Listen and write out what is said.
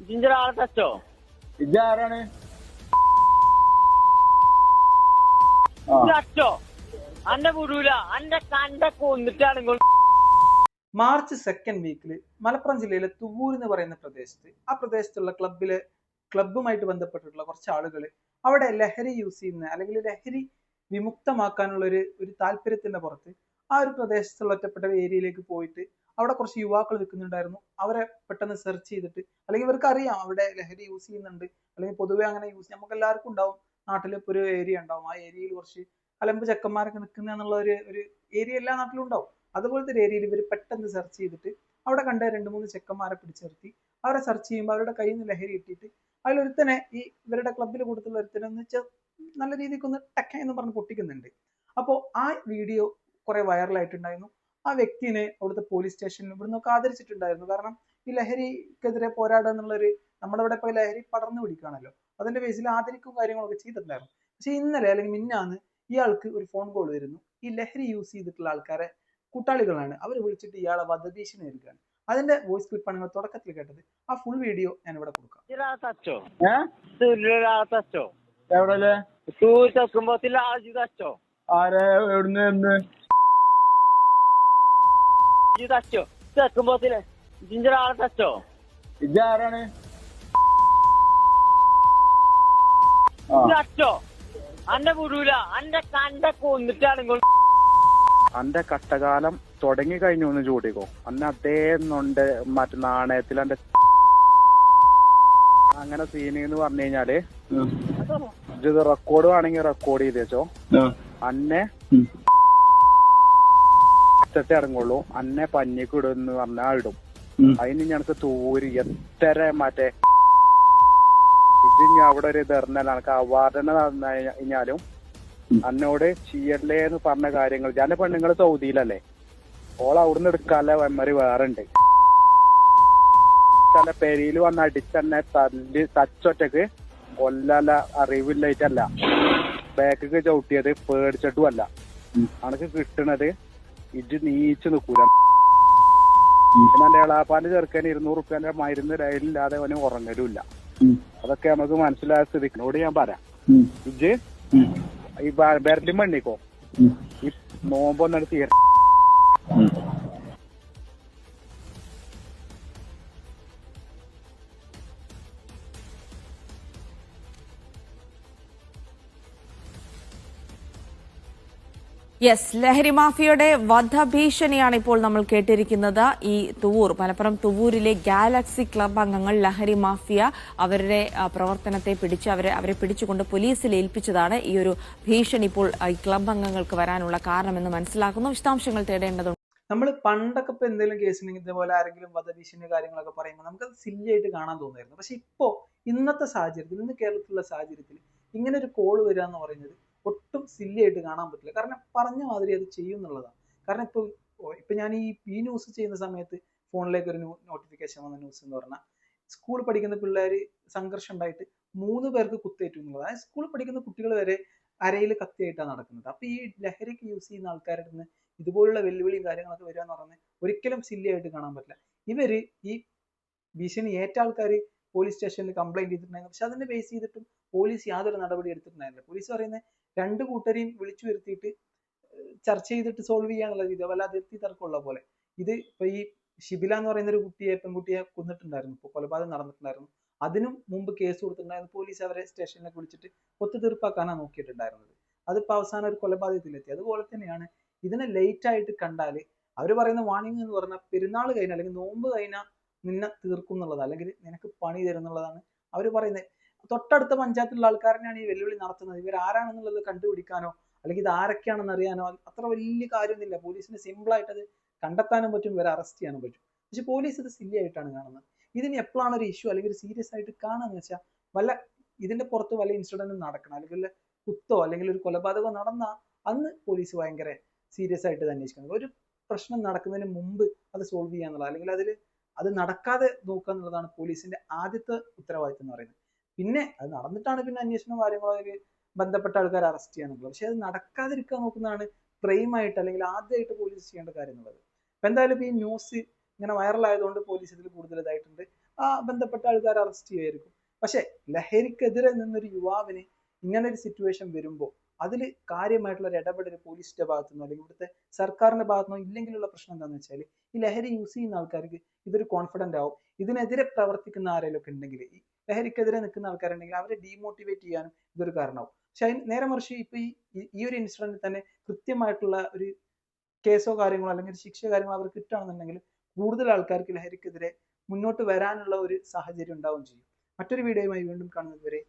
Ginger ആളെ ഇജാരാണ് ഇത് തച്ചോ അന്റെ വിടൂല. അന്റെ കണ്ട കൊന്നിട്ടാണ് ഇങ്ങോട്ട്. മാർച്ച് സെക്കൻഡ് വീക്കിൽ മലപ്പുറം ജില്ലയിലെ തുവൂർ എന്ന് പറയുന്ന പ്രദേശത്ത് ആ പ്രദേശത്തുള്ള ക്ലബിലെ ക്ലബ്ബുമായിട്ട് ബന്ധപ്പെട്ടിട്ടുള്ള കുറച്ച് ആളുകൾ അവിടെ ലഹരി യൂസ് ചെയ്യുന്ന അല്ലെങ്കിൽ ലഹരി വിമുക്തമാക്കാനുള്ള ഒരു ഒരു താല്പര്യത്തിന്റെ പുറത്ത് ആ ഒരു പ്രദേശത്തുള്ള ഒറ്റപ്പെട്ട ഏരിയയിലേക്ക് പോയിട്ട് അവിടെ കുറച്ച് യുവാക്കൾ നിൽക്കുന്നുണ്ടായിരുന്നു. അവരെ പെട്ടെന്ന് സെർച്ച് ചെയ്തിട്ട് അല്ലെങ്കിൽ ഇവർക്ക് അറിയാം അവിടെ ലഹരി യൂസ് ചെയ്യുന്നുണ്ട്. അല്ലെങ്കിൽ പൊതുവെ അങ്ങനെ യൂസ് നമുക്ക് എല്ലാവർക്കും ഉണ്ടാവും. നാട്ടിൽ ഇപ്പോൾ ഒരു ഏരിയ ഉണ്ടാവും. ആ ഏരിയയിൽ കുറച്ച് അലമ്പ് ചെക്കന്മാരൊക്കെ നിൽക്കുന്ന എന്നുള്ള ഒരു ഒരു ഏരിയ എല്ലാ നാട്ടിലും ഉണ്ടാവും. അതുപോലത്തെ ഒരു ഏരിയയിൽ ഇവർ പെട്ടെന്ന് സെർച്ച് ചെയ്തിട്ട് അവിടെ കണ്ട രണ്ട് മൂന്ന് ചെക്കന്മാരെ പിടിച്ചു അവരെ സെർച്ച് ചെയ്യുമ്പോൾ അവരുടെ കയ്യിൽ നിന്ന് ലഹരി ഇട്ടിട്ട് അതിലൊരുത്തനെ ഈ ഇവരുടെ ക്ലബിൽ കൂടുതലുള്ള ഒരുത്തനെ എന്ന് വെച്ചാൽ നല്ല രീതിക്ക് ഒന്ന് ടക്ക എന്ന് പറഞ്ഞ് പൊട്ടിക്കുന്നുണ്ട്. അപ്പോൾ ആ വീഡിയോ കുറെ വൈറലായിട്ടുണ്ടായിരുന്നു ആ വ്യക്തിനെ അവിടുത്തെ പോലീസ് സ്റ്റേഷനിൽ ഇവിടുന്നൊക്കെ ആദരിച്ചിട്ടുണ്ടായിരുന്നു. കാരണം ഈ ലഹരിക്കെതിരെ പോരാടുക എന്നുള്ളൊരു നമ്മുടെ ഇവിടെ ഇപ്പോൾ ലഹരി പടർന്നു പിടിക്കുകയാണല്ലോ. അതിന്റെ ബേസിൽ ആദരിക്കും കാര്യങ്ങളൊക്കെ ചെയ്തിട്ടുണ്ടായിരുന്നു. പക്ഷെ ഇന്നലെ അല്ലെങ്കിൽ മിന്നാന്ന് ഇയാൾക്ക് ഒരു ഫോൺ കോൾ വരുന്നു. ഈ ലഹരി യൂസ് ചെയ്തിട്ടുള്ള ആൾക്കാരെ കൂട്ടാളികളാണ്. അവർ വിളിച്ചിട്ട് ഇയാളെ വധഭീഷണി നൽകുകയാണ് അതിന്റെ വോയിസ് ക്ലിപ്പാണ് നിങ്ങൾ തുടക്കത്തിൽ കേട്ടത്. ആ ഫുൾ വീഡിയോ ഞാൻ ഇവിടെ കൊടുക്കാം എവിടെ ആരെ? തച്ചോ ഇജി തച്ചോ തെക്കുമ്പോത്തിൽ ജിഞ്ചർ ആളെ തച്ചോ ഇജാരാണ് ആ ഇത് തച്ചോ അന്റെ വിടൂല അന്റെ കണ്ട കൊന്നിട്ടാണ് ഇങ്ങോട്ട് അന്റെ കഷ്ടകാലം തുടങ്ങി കഴിഞ്ഞു എന്ന് ചൂടിക്കോ അന്ന് അദ്ദേഹം ഉണ്ട് മറ്റേ നാണയത്തിൽ അന്റെ അങ്ങനെ സീന് എന്ന് പറഞ്ഞു കഴിഞ്ഞാൽ ഇത് റെക്കോർഡ് വേണമെങ്കിൽ റെക്കോർഡ് ചെയ്തേച്ചോ. അന്നെ ഇട്ടിട്ടേ ഇറങ്ങുള്ളൂ. അന്നെ പഞ്ഞിക്ക് ഇടും എന്ന് പറഞ്ഞാൽ ഇടും. അതിന് ഞങ്ങൾക്ക് തൂരി എത്ര മറ്റേ ഇത് ഇനി അവിടെ ഒരു ഇതെറിഞ്ഞാൽ എനിക്ക് അവാർഡിനെ തന്നു കഴിഞ്ഞാലും. അന്നോട് ചെയ്യല്ലേ എന്ന് പറഞ്ഞ കാര്യങ്ങൾ. ഞാൻ പെണ്ണുങ്ങൾ സൗദിയിലല്ലേ? ഓൾ അവിടുന്ന് എടുക്കാല്ല മെമ്മറി വേറെ ഉണ്ട് ചില പെരിയിൽ വന്ന് അടിച്ചെന്നെ തല്ലി തച്ചൊറ്റക്ക് കൊല്ലല്ല അറിവില്ലായിട്ടല്ല. ബാക്കിക്ക് ചവിട്ടിയത് പേടിച്ചിട്ടുമല്ല. അനക്ക് കിട്ടണത് ഇജ് നീച്ച് പിന്നെ എന്റെ എളാപ്പാന്റെ ചെറുക്കൻ ഇരുന്നൂറ് റുപ്യന്റെ മരുന്ന് ലൈനില്ലാതെ അവന് ഉറങ്ങലുമില്ല. അതൊക്കെ നമുക്ക് മനസ്സിലായ സ്ഥിതിക്കിനോട് ഞാൻ പറയാം. ഇജ് ഈ ബെർലിൻ മണ്ണിക്കോ. ഈ നോമ്പൊന്നും യെസ് ലഹരി മാഫിയയുടെ വധഭീഷണിയാണ് ഇപ്പോൾ നമ്മൾ കേട്ടിരിക്കുന്നത്. ഈ തുവൂർ മലപ്പുറം തുവൂരിലെ ഗാലക്സി ക്ലബ് അംഗങ്ങൾ ലഹരി മാഫിയ അവരുടെ പ്രവർത്തനത്തെ പിടിച്ച് അവരെ അവരെ പിടിച്ചുകൊണ്ട് പോലീസിൽ ഏൽപ്പിച്ചതാണ്. ഈ ഒരു ഭീഷണി ഇപ്പോൾ ഈ ക്ലബ് അംഗങ്ങൾക്ക് വരാനുള്ള കാരണമെന്ന് മനസ്സിലാക്കുന്നു. വിശദാംശങ്ങൾ തേടേണ്ടതുണ്ട്. നമ്മൾ പണ്ടൊക്കെ ഇപ്പൊ എന്തെങ്കിലും കേസിനെങ്കിൽ ഇതേപോലെ ആരെങ്കിലും വധഭീഷണി കാര്യങ്ങളൊക്കെ പറയുമ്പോൾ നമുക്ക് സില്ലി ആയിട്ട് കാണാൻ തോന്നുമായിരുന്നു പക്ഷെ ഇപ്പോ ഇന്നത്തെ സാഹചര്യത്തിൽ ഇന്ന് കേരളത്തിലുള്ള സാഹചര്യത്തിൽ ഇങ്ങനെ ഒരു കോൾ വരിക എന്ന് പറയുന്നത് ഒട്ടും സില്ലി ആയിട്ട് കാണാൻ പറ്റില്ല. കാരണം പറഞ്ഞ മാതിരി അത് ചെയ്യും എന്നുള്ളതാണ് കാരണം ഇപ്പോൾ ഇപ്പം ഞാൻ ഈ ഈ ന്യൂസ് ചെയ്യുന്ന സമയത്ത് ഫോണിലേക്ക് ഒരു നോട്ടിഫിക്കേഷൻ വന്ന ന്യൂസ് എന്ന് പറഞ്ഞാൽ സ്കൂളിൽ പഠിക്കുന്ന പിള്ളേർ സംഘർഷം ഉണ്ടായിട്ട് മൂന്ന് പേർക്ക് കുത്തേറ്റു എന്നുള്ളത്. അതായത് സ്കൂളിൽ പഠിക്കുന്ന കുട്ടികൾ വരെ അരയിൽ കത്തിയായിട്ടാണ് നടക്കുന്നത്. അപ്പൊ ഈ ലഹരിക്ക് യൂസ് ചെയ്യുന്ന ആൾക്കാരുടെ നിന്ന് ഇതുപോലുള്ള വെല്ലുവിളിയും കാര്യങ്ങളൊക്കെ വരിക എന്ന് പറഞ്ഞാൽ ഒരിക്കലും സില്ലി ആയിട്ട് കാണാൻ പറ്റില്ല. ഇവർ ഈ ഭീഷണി ഏറ്റ ആൾക്കാർ പോലീസ് സ്റ്റേഷനിൽ കംപ്ലൈന്റ് ചെയ്തിട്ടുണ്ടായിരുന്നു. പക്ഷെ അതിനെ ബേസ് ചെയ്തിട്ടും പോലീസ് യാതൊരു നടപടി എടുത്തിട്ടുണ്ടായിരുന്നില്ല. പോലീസ് പറയുന്നത് രണ്ട് കൂട്ടരെയും വിളിച്ചു വരുത്തിയിട്ട് ചർച്ച ചെയ്തിട്ട് സോൾവ് ചെയ്യാനുള്ള രീതി വല്ല അതിർത്തി തർക്കമുള്ള പോലെ. ഇത് ഇപ്പൊ ഈ ഷിബില എന്ന് പറയുന്ന ഒരു കുട്ടിയെ പെൺകുട്ടിയെ കൊന്നിട്ടുണ്ടായിരുന്നു. ഇപ്പൊ കൊലപാതകം നടന്നിട്ടുണ്ടായിരുന്നു. അതിനും മുമ്പ് കേസ് കൊടുത്തിട്ടുണ്ടായിരുന്നു. പോലീസ് അവരെ സ്റ്റേഷനിലേക്ക് വിളിച്ചിട്ട് ഒത്തുതീർപ്പാക്കാനാണ് നോക്കിയിട്ടുണ്ടായിരുന്നത്. അതിപ്പോ അവസാനം ഒരു കൊലപാതകത്തിലെത്തി. അതുപോലെ തന്നെയാണ് ഇതിനെ ലേറ്റ് ആയിട്ട് കണ്ടാൽ അവർ പറയുന്ന വാണിംഗ് എന്ന് പറഞ്ഞാൽ പെരുന്നാൾ കഴിഞ്ഞാൽ അല്ലെങ്കിൽ നോമ്പ് കഴിഞ്ഞാൽ നിന്നെ തീർക്കും എന്നുള്ളത് അല്ലെങ്കിൽ നിനക്ക് പണി തരും എന്നുള്ളതാണ് അവർ പറയുന്നത് തൊട്ടടുത്ത പഞ്ചായത്തിലുള്ള ആൾക്കാരനെയാണ് ഈ വെല്ലുവിളി നടത്തുന്നത്. ഇവർ ആരാണെന്നുള്ളത് കണ്ടുപിടിക്കാനോ അല്ലെങ്കിൽ ഇത് ആരൊക്കെയാണെന്ന് അറിയാനോ അത് അത്ര വലിയ കാര്യമൊന്നുമില്ല. പോലീസിന് സിമ്പിൾ ആയിട്ട് അത് കണ്ടെത്താനും പറ്റും ഇവരെ അറസ്റ്റ് ചെയ്യാനും പറ്റും. പക്ഷെ പോലീസ് ഇത് സില്ലി ആയിട്ടാണ് കാണുന്നത്. ഇതിന് എപ്പോഴാണ് ഒരു ഇഷ്യൂ അല്ലെങ്കിൽ ഒരു സീരിയസ് ആയിട്ട് കാണുക വെച്ചാൽ വല്ല ഇതിന്റെ പുറത്ത് വല്ല ഇൻസിഡന്റും നടക്കണം. അല്ലെങ്കിൽ കുത്തോ അല്ലെങ്കിൽ ഒരു കൊലപാതകമോ നടന്നാൽ അന്ന് പോലീസ് ഭയങ്കര സീരിയസ് ആയിട്ട് അന്വേഷിക്കണം. ഒരു പ്രശ്നം നടക്കുന്നതിന് മുമ്പ് അത് സോൾവ് ചെയ്യുക എന്നുള്ളത് അല്ലെങ്കിൽ അതിൽ അത് നടക്കാതെ നോക്കുക എന്നുള്ളതാണ് പോലീസിന്റെ ആദ്യത്തെ ഉത്തരവാദിത്തം എന്ന് പറയുന്നത്. പിന്നെ അത് നടന്നിട്ടാണ് പിന്നെ അന്വേഷണം കാര്യങ്ങളോ അതിൽ ബന്ധപ്പെട്ട ആൾക്കാരെ അറസ്റ്റ് ചെയ്യാന്നുള്ളത്. പക്ഷെ അത് നടക്കാതിരിക്കാൻ നോക്കുന്നതാണ് പ്രൈം ആയിട്ട് അല്ലെങ്കിൽ ആദ്യമായിട്ട് പോലീസ് ചെയ്യേണ്ട കാര്യം എന്നുള്ളത്. അപ്പൊ എന്തായാലും ഈ ന്യൂസ് ഇങ്ങനെ വൈറൽ ആയതുകൊണ്ട് പോലീസ് ഇതിൽ കൂടുതൽ ഇതായിട്ടുണ്ട്. ആ ബന്ധപ്പെട്ട ആൾക്കാർ അറസ്റ്റ് ചെയ്യുമായിരിക്കും. പക്ഷെ ലഹരിക്കെതിരെ നിന്നൊരു യുവാവിന് ഇങ്ങനെ ഒരു സിറ്റുവേഷൻ വരുമ്പോൾ അതിൽ കാര്യമായിട്ടുള്ള ഒരു ഇടപെടൽ പോലീസിന്റെ ഭാഗത്തു നിന്നോ അല്ലെങ്കിൽ ഇവിടുത്തെ സർക്കാരിന്റെ ഭാഗത്തു ഭാഗത്തുനിന്നോ ഇല്ലെങ്കിലുള്ള പ്രശ്നം എന്താണെന്ന് വെച്ചാൽ ഈ ലഹരി യൂസ് ചെയ്യുന്ന ആൾക്കാർക്ക് ഇതൊരു കോൺഫിഡന്റ് ആവും. ഇതിനെതിരെ പ്രവർത്തിക്കുന്ന ആരെങ്കിലും ഒക്കെ ഉണ്ടെങ്കിൽ ഈ ലഹരിക്കെതിരെ നിൽക്കുന്ന ആൾക്കാരുണ്ടെങ്കിൽ അവരെ ഡീമോട്ടിവേറ്റ് ചെയ്യാനും ഇതൊരു കാരണമാവും പക്ഷെ നേരെ മറിച്ച് ഇപ്പൊ ഈ ഈ- ഒരു ഇൻസിഡന്റിൽ തന്നെ കൃത്യമായിട്ടുള്ള ഒരു കേസോ കാര്യങ്ങളോ അല്ലെങ്കിൽ ഒരു ശിക്ഷ കാര്യങ്ങളോ അവർ കിട്ടുകയാണെന്നുണ്ടെങ്കിൽ കൂടുതൽ ആൾക്കാർക്ക് ലഹരിക്കെതിരെ മുന്നോട്ട് വരാനുള്ള ഒരു സാഹചര്യം ഉണ്ടാവുകയും ചെയ്യും. മറ്റൊരു വീഡിയോയുമായി വീണ്ടും കാണുന്നത് വരെ